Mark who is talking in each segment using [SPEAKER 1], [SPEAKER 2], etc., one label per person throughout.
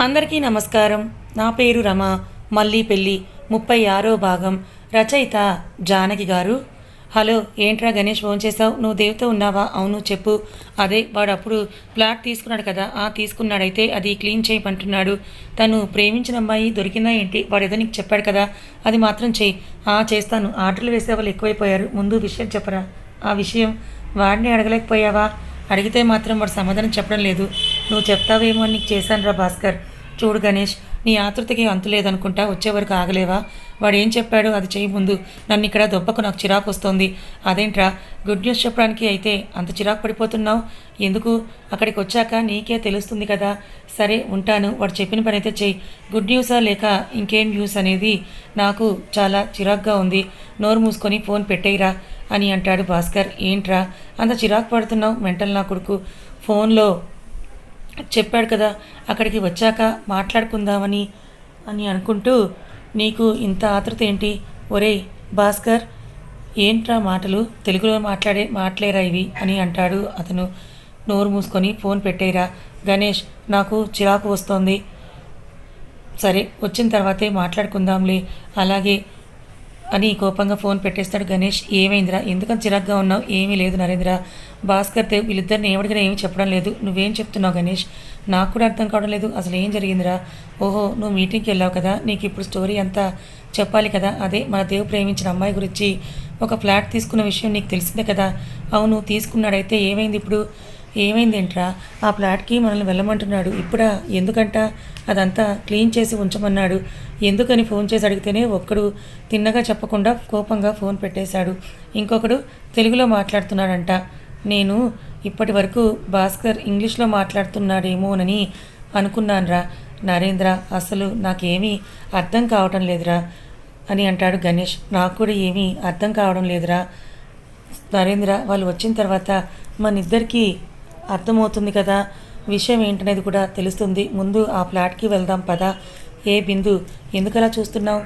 [SPEAKER 1] అందరికీ నమస్కారం. నా పేరు రమ. మళ్ళీ పెళ్ళి ముప్పై ఆరో భాగం. రచయిత జానకి గారు. హలో ఏంట్రా గణేష్ ఫోన్ చేసావు నువ్వు దేవతో ఉన్నావా? అవును చెప్పు. అదే వాడు అప్పుడు ఫ్లాట్ తీసుకున్నాడు కదా. ఆ తీసుకున్నాడైతే అది క్లీన్ చేయమంటున్నాడు. తను ప్రేమించిన అమ్మాయి దొరికిందా ఏంటి? వాడు ఏదో నీకు చెప్పాడు కదా. అది మాత్రం చేయి ఆ చేస్తాను. ఆర్డర్లు వేసే వాళ్ళు ఎక్కువైపోయారు. ముందు విషయం చెప్పరా? ఆ విషయం వాడిని అడగలేకపోయావా? అడిగితే మాత్రం వాడు సమాధానం చెప్పడం లేదు. నువ్వు చెప్తావేమో అని నీకు చేశానురా భాస్కర్. చూడు గణేష్ నీ ఆతృతకి అంతు లేదనుకుంటా వచ్చే వరకు ఆగలేవా? వాడు ఏం చెప్పాడు అది చేయి ముందు. నన్ను ఇక్కడ దొబ్బకు నాకు చిరాకు వస్తోంది. అదేంట్రా గుడ్ న్యూస్ చెప్పడానికి అయితే అంత చిరాకు పడిపోతున్నావు? ఎందుకు? అక్కడికి వచ్చాక నీకే తెలుస్తుంది కదా. సరే ఉంటాను. వాడు చెప్పిన పని అయితే చెయ్యి. గుడ్ న్యూసా లేక ఇంకేం న్యూస్ అనేది నాకు చాలా చిరాకుగా ఉంది. నోరు మూసుకొని ఫోన్ పెట్టేయిరా అని అంటాడు భాస్కర్. ఏంట్రా అంత చిరాకు పడుతున్నావు మెంటల్ నా కొడుకు? ఫోన్లో చెప్పాడు కదా అక్కడికి వచ్చాక మాట్లాడుకుందామని అని అనుకుంటూ నీకు ఇంత ఆతృత ఏంటి? ఒరేయ్ భాస్కర్ ఏంట్రా మాటలు? తెలుగులో మాట్లాడే మాట్లాడేరా ఇవి అని అంటాడు అతను. నోరు మూసుకొని ఫోన్ పెట్టేరా గణేష్ నాకు చిరాకు వస్తోంది. సరే వచ్చిన తర్వాతే మాట్లాడుకుందాంలే. అలాగే అని కోపంగా ఫోన్ పెట్టేస్తాడు గణేష్. ఏమైందిరా? ఎందుకని చిరాగ్గా ఉన్నావు? ఏమీ లేదు నరేంద్ర. భాస్కర్ దేవ్ వీళ్ళిద్దరిని ఎవరికైనా ఏమీ చెప్పడం లేదు. నువ్వేం చెప్తున్నావు గణేష్? నాకు కూడా అర్థం కావడం లేదు. అసలు ఏం జరిగిందిరా? ఓహో నువ్వు మీటింగ్కి వెళ్ళావు కదా? నీకు ఇప్పుడు స్టోరీ అంతా చెప్పాలి కదా? అదే మన దేవ్ ప్రేమించిన అమ్మాయి గురించి. ఒక ఫ్లాట్ తీసుకున్న విషయం నీకు తెలిసిందే కదా? అవును తీసుకున్నాడైతే ఏమైంది ఇప్పుడు? ఏమైందేంట్రా? ఆ ఫ్లాట్కి మనల్ని వెళ్ళమంటున్నాడు. ఇప్పుడా? ఎందుకంట? అదంతా క్లీన్ చేసి ఉంచమన్నాడు. ఎందుకని ఫోన్ చేసి అడిగితేనే ఒక్కడు తిన్నగా చెప్పకుండా కోపంగా ఫోన్ పెట్టేశాడు. ఇంకొకడు తెలుగులో మాట్లాడుతున్నాడంట. నేను ఇప్పటి వరకు భాస్కర్ ఇంగ్లీష్లో మాట్లాడుతున్నాడేమోనని అనుకున్నానురా. నరేంద్ర అసలు నాకేమీ అర్థం కావటం లేదురా అని అంటాడు గణేష్. నాకు కూడా ఏమీ అర్థం కావడం లేదురా. నరేంద్ర వాళ్ళు వచ్చిన తర్వాత మన అర్థమవుతుంది కదా? విషయం ఏంటనేది కూడా తెలుస్తుంది. ముందు ఆ ఫ్లాట్కి వెళ్దాం పదా. ఏ బిందు ఎందుకలా చూస్తున్నావు?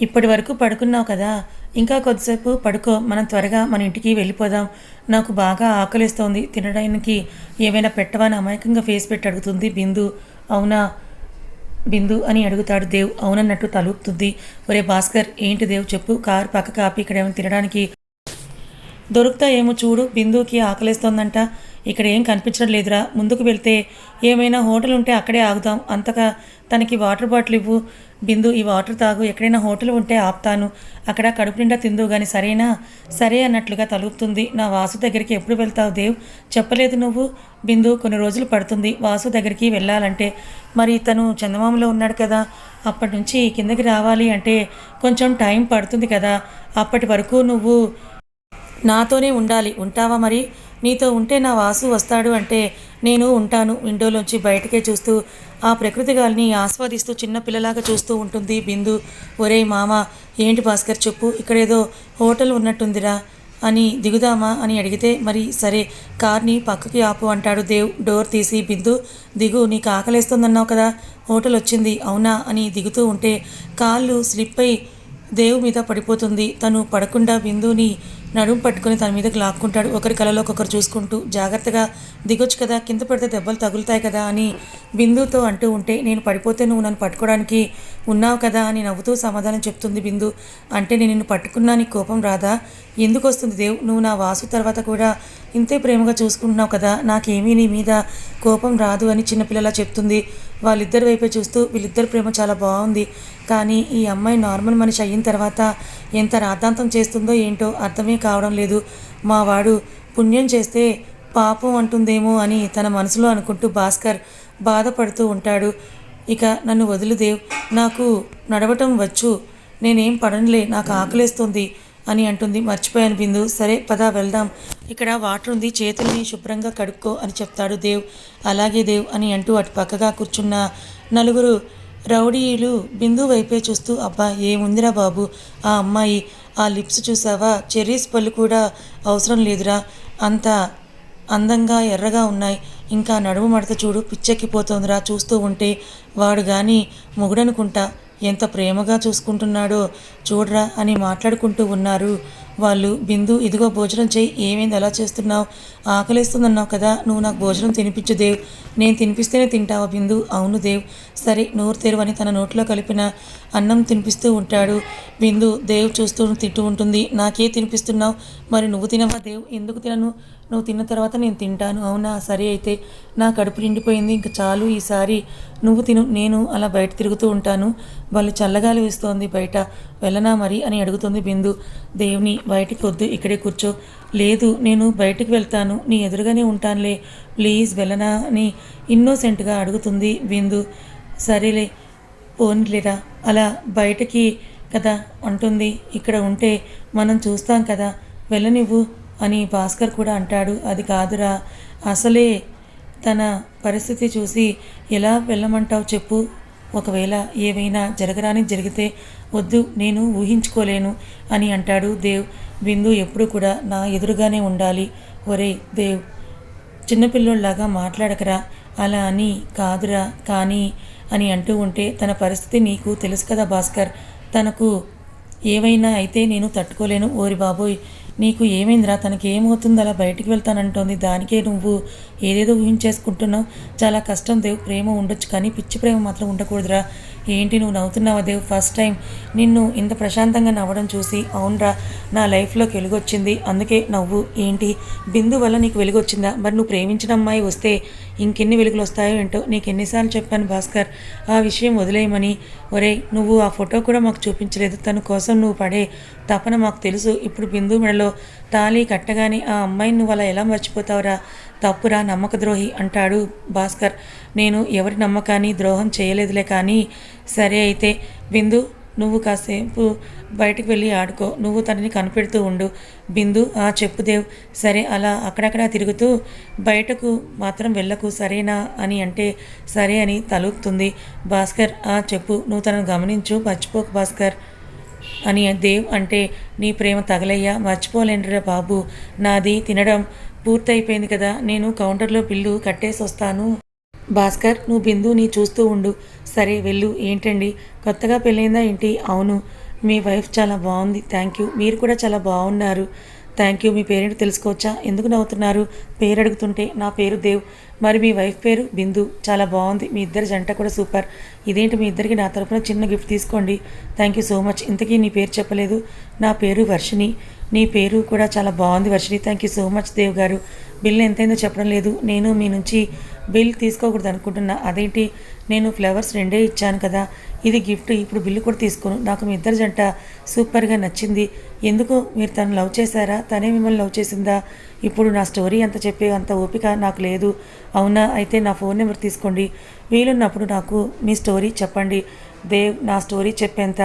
[SPEAKER 1] ఇప్పటి వరకు పడుకున్నావు కదా? ఇంకా కొద్దిసేపు పడుకో. మనం త్వరగా మన ఇంటికి వెళ్ళిపోదాం. నాకు బాగా ఆకలిస్తోంది. తినడానికి ఏమైనా పెట్టవా అని అమాయకంగా ఫేస్ పెట్టి అడుగుతుంది బిందు. అవునా? బిందు అని అడుగుతాడు దేవ్. అవునన్నట్టు తలుపుతుంది. ఒరే భాస్కర్ ఏంటి దేవ్ చెప్పు? కారు పక్క కాపి ఇక్కడ ఏమైనా తినడానికి దొరుకుతాయేమో చూడు. బిందుకి ఆకలిస్తోందంట. ఇక్కడ ఏం కనిపించడం లేదురా. ముందుకు వెళ్తే ఏమైనా హోటల్ ఉంటే అక్కడే ఆగుదాం. అంతగా తనకి వాటర్ బాటిల్ ఇవ్వు. బిందు ఈ వాటర్ తాగు. ఎక్కడైనా హోటల్ ఉంటే ఆపుతాను. అక్కడ కడుపు నిండా తిందు కానీ సరేనా? సరే అన్నట్లుగా తలుపుతుంది. నా వాసు దగ్గరికి ఎప్పుడు వెళ్తావు దేవ్? చెప్పలేదు నువ్వు. బిందు కొన్ని రోజులు పడుతుంది. వాసు దగ్గరికి వెళ్ళాలంటే మరి తను చందమామలో ఉన్నాడు కదా. అప్పటి నుంచి కిందకి రావాలి అంటే కొంచెం టైం పడుతుంది కదా. అప్పటి వరకు నువ్వు నాతోనే ఉండాలి. ఉంటావా మరి? నీతో ఉంటే నా వాసు వస్తాడు అంటే నేను ఉంటాను విండోలోంచి బయటకే చూస్తూ ఆ ప్రకృతి గాలిని ఆస్వాదిస్తూ చిన్నపిల్లలాగా చూస్తూ ఉంటుంది బిందు. ఒరేయ్ మామ ఏంటి భాస్కర్ చెప్పు ఇక్కడేదో హోటల్ ఉన్నట్టుందిరా అని దిగుదామా అని అడిగితే మరి సరే కార్ని పక్కకి ఆపు అంటాడు దేవ్. డోర్ తీసి బిందు దిగు నీకు ఆకలేస్తుందన్నావు కదా హోటల్ వచ్చింది అవునా అని దిగుతూ ఉంటే కాళ్ళు స్లిప్ అయి దేవు మీద పడిపోతుంది. తను పడకుండా బిందుని నడుము పట్టుకొని తన మీదకి లాక్కుంటాడు. ఒకరి కలలో ఒకరు చూసుకుంటూ జాగ్రత్తగా దిగొచ్చు కదా కింద పడితే దెబ్బలు తగులుతాయి కదా అని బిందుతో అంటూ ఉంటే నేను పడిపోతే నువ్వు నన్ను పట్టుకోవడానికి ఉన్నావు కదా అని నవ్వుతూ సమాధానం చెప్తుంది బిందు. అంటే నేను నిన్ను పట్టుకున్నా నీ కోపం రాదా? ఎందుకు వస్తుంది దేవ్? నువ్వు నా వాసు తర్వాత కూడా ఇంతే ప్రేమగా చూసుకుంటున్నావు కదా నాకేమీ నీ మీద కోపం రాదు అని చిన్నపిల్లలా చెప్తుంది. వాళ్ళిద్దరి వైపే చూస్తూ వీళ్ళిద్దరి ప్రేమ చాలా బాగుంది. కానీ ఈ అమ్మాయి నార్మల్ మనిషి అయిన తర్వాత ఎంత రాద్ధాంతం చేస్తుందో ఏంటో అర్థమే కావడం లేదు. మా వాడు పుణ్యం చేస్తే పాపం అంటుందేమో అని తన మనసులో అనుకుంటూ భాస్కర్ బాధపడుతూ ఉంటాడు. ఇక నన్ను వదిలిదేవ్ నాకు నడవటం వచ్చు. నేనేం పడనులే నాకు ఆకలేస్తుంది. అని అంటుంది. మర్చిపోయాను బిందు. సరే పద వెళ్దాం. ఇక్కడ వాటర్ ఉంది. చేతుల్ని శుభ్రంగా కడుక్కో అని చెప్తాడు దేవ్. అలాగే దేవ్ అని అంటూ అటు పక్కగా కూర్చున్న నలుగురు రౌడీలు బిందు వైపే చూస్తూ అబ్బా ఏముందిరా బాబు? ఆ అమ్మాయి ఆ లిప్స్ చూసావా? చెర్రీస్ పళ్ళు కూడా అవసరం లేదురా. అంత అందంగా ఎర్రగా ఉన్నాయి. ఇంకా నడుము మడత చూడు పిచ్చెక్కిపోతోందిరా. చూస్తూ ఉంటే వాడు కానీ మొగుడనుకుంటా. ఎంత ప్రేమగా చూసుకుంటున్నాడో చూడరా అని మాట్లాడుకుంటూ ఉన్నారు. వాళ్ళు బిందు ఇదిగో భోజనం చేయి ఏమైంది? అలా చేస్తున్నావు? ఆకలిస్తుందన్నావు కదా. నువ్వు నాకు భోజనం తినిపించు దేవ్. నేను తినిపిస్తేనే తింటావా బిందు? అవును దేవ్. సరే నోరు తెరువని తన నోట్లో కలిపిన అన్నం తినిపిస్తూ ఉంటాడు. బిందు దేవ్ చూస్తూ తింటూ ఉంటుంది. నాకే తినిపిస్తున్నావు. మరి నువ్వు తినవా దేవ్? ఎందుకు తినను? నువ్వు తిన్న తర్వాత నేను తింటాను. అవునా? సరే అయితే నా కడుపు నిండిపోయింది. ఇంక చాలు ఈసారి. నువ్వు తిను నేను అలా బయట తిరుగుతూ ఉంటాను. వాళ్ళు చల్లగాలి వేస్తోంది బయట. వెళ్ళనా మరి అని అడుగుతుంది బిందు. దేవుని బయటికి వద్దు ఇక్కడే కూర్చో. లేదు నేను బయటికి వెళ్తాను. నీ ఎదురుగానే ఉంటానులే. ప్లీజ్ వెళ్ళనా అని ఇన్నోసెంట్గా అడుగుతుంది బిందు. సరేలే పోన్లేరా? అలా బయటకి కదా అంటుంది. ఇక్కడ ఉంటే మనం చూస్తాం కదా. వెళ్ళనివ్వు. అని భాస్కర్ కూడా అంటాడు. అది కాదురా. అసలే తన పరిస్థితి చూసి ఎలా వెళ్ళమంటావు చెప్పు. ఒకవేళ ఏమైనా జరగరాని జరిగితే వద్దు నేను ఊహించుకోలేను అని అంటాడు దేవ్. బిందు ఎప్పుడు కూడా నా ఎదురుగానే ఉండాలి. ఒరే దేవ్ చిన్నపిల్లోళ్ళలాగా మాట్లాడకరా. అలా అని కాదురా కానీ అని అంటూ ఉంటే తన పరిస్థితి నీకు తెలుసు కదా భాస్కర్. తనకు ఏవైనా అయితే నేను తట్టుకోలేను. ఓరి బాబోయ్ నీకు ఏమైందిరా? తనకి ఏమవుతుంది? అలా బయటికి వెళ్తానంటోంది. దానికే నువ్వు ఏదేదో ఊహించేసుకుంటున్నావు. చాలా కష్టం దేవ్. ప్రేమ ఉండొచ్చు కానీ పిచ్చి ప్రేమ మాత్రం ఉండకూడదురా. ఏంటి నువ్వు నవ్వుతున్నావా దేవ్? ఫస్ట్ టైం నిన్ను ఇంత ప్రశాంతంగా నవ్వడం చూసి అవునరా నా లైఫ్లోకి వెలుగొచ్చింది. అందుకే నవ్వు. ఏంటి? బిందు వల్ల నీకు వెలుగొచ్చిందా? మరి నువ్వు ప్రేమించిన అమ్మాయి వస్తే ఇంకెన్ని వెలుగులు వస్తాయో ఏంటో నీకు ఎన్నిసార్లు చెప్పాను భాస్కర్. ఆ విషయం వదిలేయమని. ఒరే నువ్వు ఆ ఫోటో కూడా మాకు చూపించలేదు. తన కోసం నువ్వు పడే తపన మాకు తెలుసు. ఇప్పుడు బిందు మెడలో తాళి కట్టగానే ఆ అమ్మాయిని నువ్వు అలా ఎలా మర్చిపోతావురా? తప్పురా నమ్మక ద్రోహి అంటాడు భాస్కర్. నేను ఎవరి నమ్మకాన్ని ద్రోహం చేయలేదులే కానీ సరే అయితే బిందు నువ్వు కాసేపు బయటకు వెళ్ళి ఆడుకో. నువ్వు తనని కనిపెడుతూ ఉండు. బిందు ఆ చెప్పు దేవ్. సరే అలా అక్కడక్కడ తిరుగుతూ బయటకు మాత్రం వెళ్ళకు సరేనా అని అంటే సరే అని తలుపుతుంది భాస్కర్. ఆ చెప్పు నువ్వు తనను గమనించు మర్చిపోకు భాస్కర్. అని దేవ్ అంటే నీ ప్రేమ తగలయ్యా మర్చిపోలేండిరా బాబు. నాది తినడం పూర్తయిపోయింది కదా నేను కౌంటర్లో బిల్లు కట్టేసి వస్తాను. భాస్కర్ నువ్వు బిందుని చూస్తూ ఉండు. సరే వెళ్ళు. ఏంటండి? కొత్తగా పెళ్ళైందా ఏంటి? అవును. మీ వైఫ్ చాలా బాగుంది. థ్యాంక్ యూ మీరు కూడా చాలా బాగున్నారు. Thank you. మీ పేరేంటి తెలుసుకోవచ్చా? ఎందుకు నవ్వుతున్నారు? పేరు అడుగుతుంటే నా పేరు దేవ్. మరి మీ వైఫ్ పేరు బిందు. చాలా బాగుంది. మీ ఇద్దరి జంట కూడా సూపర్. ఇదేంటి? మీ ఇద్దరికి నా తరపున చిన్న గిఫ్ట్ తీసుకోండి. Thank you so much. ఇంతకీ నీ పేరు చెప్పలేదు. నా పేరు వర్షిణి. నీ పేరు కూడా చాలా బాగుంది Varshini. Thank you so much Dev గారు. బిల్ ఎంతైందో చెప్పడం లేదు. నేను మీ నుంచి బిల్ తీసుకోకూడదు అనుకుంటున్నా అదేంటి? నేను ఫ్లవర్స్ రెండే ఇచ్చాను కదా. ఇది గిఫ్ట్ ఇప్పుడు బిల్లు కూడా తీసుకోను. నాకు మీ ఇద్దరు జంట సూపర్గా నచ్చింది. ఎందుకు? మీరు తను లవ్ చేశారా? తనే మిమ్మల్ని లవ్ చేసిందా? ఇప్పుడు నా స్టోరీ అంత చెప్పే అంత ఓపిక నాకు లేదు. అవునా? అయితే నా ఫోన్ నెంబర్ తీసుకోండి. వీలున్నప్పుడు నాకు మీ స్టోరీ చెప్పండి. దేవ్ నా స్టోరీ చెప్పేంత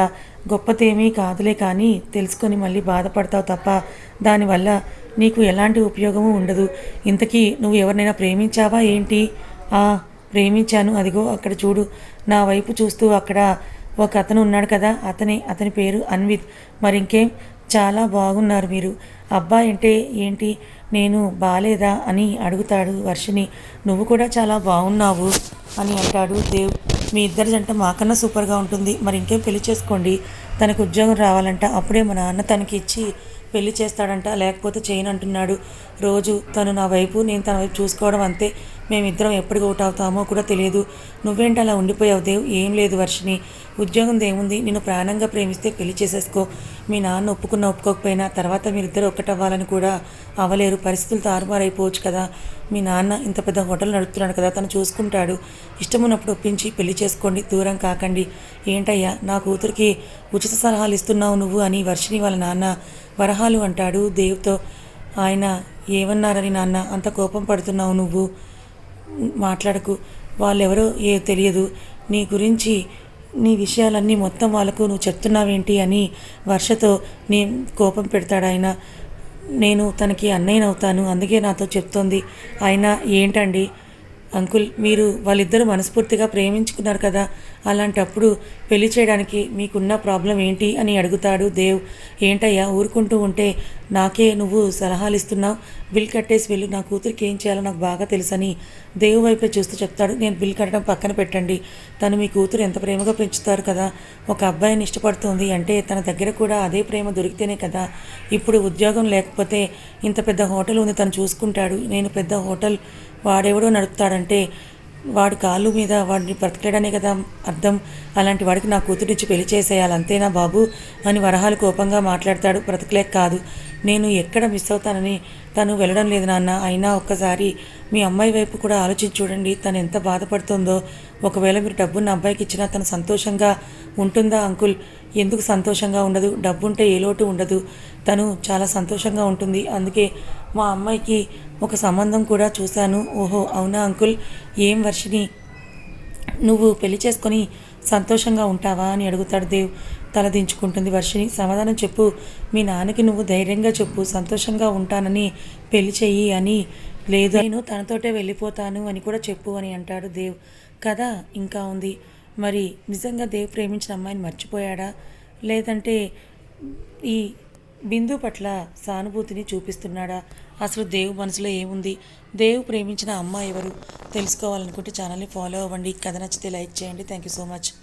[SPEAKER 1] గొప్పతేమీ కాదులే కానీ తెలుసుకొని మళ్ళీ బాధపడతావు తప్ప దానివల్ల నీకు ఎలాంటి ఉపయోగము ఉండదు. ఇంతకీ నువ్వు ఎవరినైనా ప్రేమించావా ఏంటి? ఆ ప్రేమించాను. అదిగో అక్కడ చూడు నా వైపు చూస్తూ అక్కడ ఒక అతను ఉన్నాడు కదా అతనే అతని పేరు అన్విత్. మరి ఇంకేం చాలా బాగున్నారు మీరు. అబ్బాయి అంటే ఏంటి? నేను బాలేదా అని అడుగుతాడు వర్షిని నువ్వు కూడా చాలా బాగున్నావు అని అంటాడు దేవ్. మీ ఇద్దరి జంట మాకన్నా సూపర్గా ఉంటుంది. మరి ఇంకేం పెళ్ళి చేసుకోండి. తనకు ఉద్యోగం రావాలంట. అప్పుడే మా నాన్న తనకి ఇచ్చి పెళ్ళి చేస్తాడంట లేకపోతే చేయను అంటున్నాడు రోజు తను నా వైపు నేను తన వైపు చూసుకోవడం అంతే. మేమిద్దరం ఎప్పటికి ఒకటి అవుతామో కూడా తెలియదు. నువ్వేంటి అలా ఉండిపోయావు దేవ్? ఏం లేదు వర్షిని ఉద్యోగం ఏముంది నిన్ను ప్రాణంగా ప్రేమిస్తే పెళ్ళి చేసేసుకో. మీ నాన్న ఒప్పుకున్న ఒప్పుకోకపోయినా తర్వాత మీరిద్దరు ఒక్కటవ్వాలని కూడా అవ్వలేరు పరిస్థితులు తారుమారైపోవచ్చు కదా. మీ నాన్న ఇంత పెద్ద హోటల్ నడుపుతున్నాడు కదా తను చూసుకుంటాడు. ఇష్టమున్నప్పుడు ఒప్పించి పెళ్ళి చేసుకోండి. దూరం కాకండి. ఏంటయ్యా నా కూతురికి ఉచిత సలహాలు ఇస్తున్నావు నువ్వు అని వర్షిని వాళ్ళ నాన్న వరహాలు అంటాడు. దేవ్తో ఆయన ఏమన్నారని నాన్న? అంత కోపం పడుతున్నావు నువ్వు. మాట్లాడకు. వాళ్ళెవరో ఏ తెలియదు. నీ గురించి నీ విషయాలన్నీ మొత్తం వాళ్ళకు నువ్వు చెప్తున్నావేంటి అని వర్షతో నీ కోపం పెడతాడు ఆయన. నేను తనకి అన్నయ్యనవుతాను. అందుకే నాతో చెప్తోంది. ఆయన ఏంటండి? అంకుల్ మీరు వాళ్ళిద్దరూ మనస్ఫూర్తిగా ప్రేమించుకున్నారు కదా అలాంటప్పుడు పెళ్ళి చేయడానికి మీకున్న ప్రాబ్లం ఏంటి అని అడుగుతాడు దేవ్. ఏంటయ్యా ఊరుకుంటూ ఉంటే నాకే నువ్వు సలహాలు ఇస్తున్నావు బిల్ కట్టేసి వెళ్ళు నా కూతురికి ఏం చేయాలో నాకు బాగా తెలుసని దేవు వైపే చూస్తూ చెప్తాడు. నేను బిల్ కట్టడం పక్కన పెట్టండి. తను మీ కూతురు ఎంత ప్రేమగా పెంచుతారు కదా ఒక అబ్బాయిని ఇష్టపడుతుంది అంటే తన దగ్గర కూడా అదే ప్రేమ దొరికితేనే కదా. ఇప్పుడు ఉద్యోగం లేకపోతే ఇంత పెద్ద హోటల్ ఉంది తను చూసుకుంటాడు. నేను పెద్ద హోటల్ వాడెవడో నడుపుతాడంటే వాడి కాళ్ళు మీద వాడిని బ్రతకలేడనే కదా అర్థం. అలాంటి వాడికి నా కూతురిచ్చి పెళ్ళి చేసేయాలి అంతేనా బాబు? అని వరహాలు కోపంగా మాట్లాడతాడు. బ్రతకలేక కాదు. నేను ఎక్కడ మిస్ అవుతానని తను వెళ్ళడం లేదు నాన్న. అయినా ఒక్కసారి మీ అమ్మాయి వైపు కూడా ఆలోచించి చూడండి. తను ఎంత బాధపడుతుందో. ఒకవేళ మీరు డబ్బును అబ్బాయికి ఇచ్చినా తను సంతోషంగా ఉంటుందా అంకుల్? ఎందుకు సంతోషంగా ఉండదు? డబ్బు ఉంటే ఏ లోటు ఉండదు. తను చాలా సంతోషంగా ఉంటుంది. అందుకే మా అమ్మాయికి ఒక సంబంధం కూడా చూశాను. ఓహో అవునా అంకుల్? ఏం వర్షిని నువ్వు పెళ్ళి చేసుకొని సంతోషంగా ఉంటావా అని అడుగుతాడు దేవ్. తలదించుకుంటుంది. వర్షిని సమాధానం చెప్పు. మీ నాన్నకి నువ్వు ధైర్యంగా చెప్పు. సంతోషంగా ఉంటానని పెళ్ళి చెయ్యి అని. లేదు నేను తనతోటే వెళ్ళిపోతాను అని కూడా చెప్పు అని అంటాడు దేవ్. కథ ఇంకా ఉంది. మరి నిజంగా దేవ్ ప్రేమించిన అమ్మాయిని మర్చిపోయాడా? లేదంటే ఈ బిందు పట్ల సానుభూతిని చూపిస్తున్నాడా? అసలు దేవు మనసులో ఏముంది? దేవ్ ప్రేమించిన అమ్మాయి ఎవరు? తెలుసుకోవాలనుకుంటే ఛానల్ని ఫాలో అవ్వండి. కథ నచ్చితే లైక్ చేయండి. Thank you so much.